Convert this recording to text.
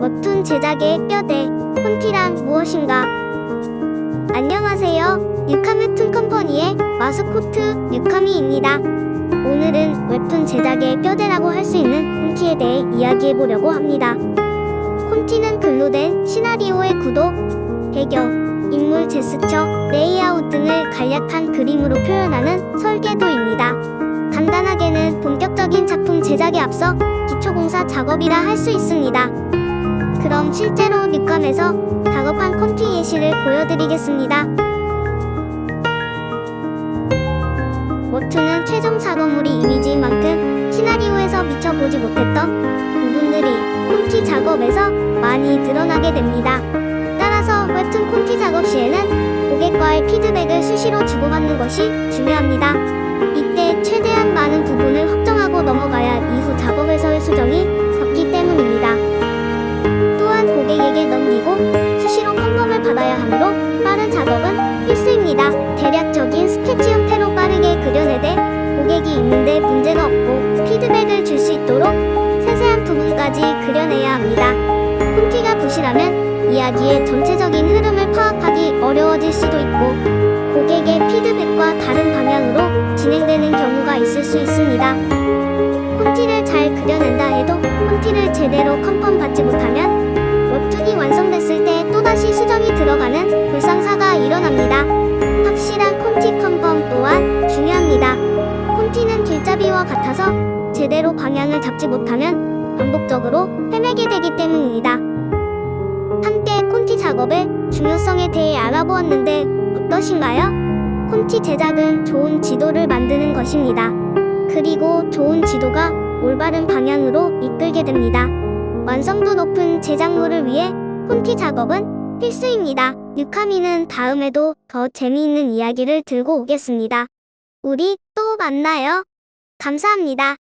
웹툰 제작의 뼈대, 콘티란 무엇인가? 안녕하세요. 유카 웹툰 컴퍼니의 마스코트 유카미입니다. 오늘은 웹툰 제작의 뼈대라고 할 수 있는 콘티에 대해 이야기해 보려고 합니다. 콘티는 글로 된 시나리오의 구도, 배경, 인물 제스처, 레이아웃 등을 간략한 그림으로 표현하는 설계도입니다. 간단하게는 본격적인 작품 제작에 앞서 기초공사 작업이라 할 수 있습니다. 그럼 실제로 뮤감에서 작업한 콘티 예시를 보여드리겠습니다. 워투는 최종 작업물이 이미지인 만큼 시나리오에서 미처 보지 못했던 부분들이 콘티 작업에서 많이 드러나게 됩니다. 따라서 웹툰 콘티 작업 시에는 고객과의 피드백을 수시로 주고받는 것이 중요합니다. 이때 최대한 많은 부분을 확정하고 넘어가야 이후 작업에서의 수정이 대략적인 스케치 형태로 빠르게 그려내되 고객이 읽는데 문제가 없고 피드백을 줄 수 있도록 세세한 부분까지 그려내야 합니다. 콘티가 부실하면 이야기의 전체적인 흐름을 파악하기 어려워질 수도 있고 고객의 피드백과 다른 방향으로 진행되는 경우가 있을 수 있습니다. 콘티를 잘 그려낸다 해도 콘티를 제대로 컨펌 받지 못하면 확실한 콘티 컨펌 또한 중요합니다. 콘티는 길잡이와 같아서 제대로 방향을 잡지 못하면 반복적으로 헤매게 되기 때문입니다. 함께 콘티 작업의 중요성에 대해 알아보았는데 어떠신가요? 콘티 제작은 좋은 지도를 만드는 것입니다. 그리고 좋은 지도가 올바른 방향으로 이끌게 됩니다. 완성도 높은 제작물을 위해 콘티 작업은 필수입니다. 유카미는 다음에도 더 재미있는 이야기를 들고 오겠습니다. 우리 또 만나요. 감사합니다.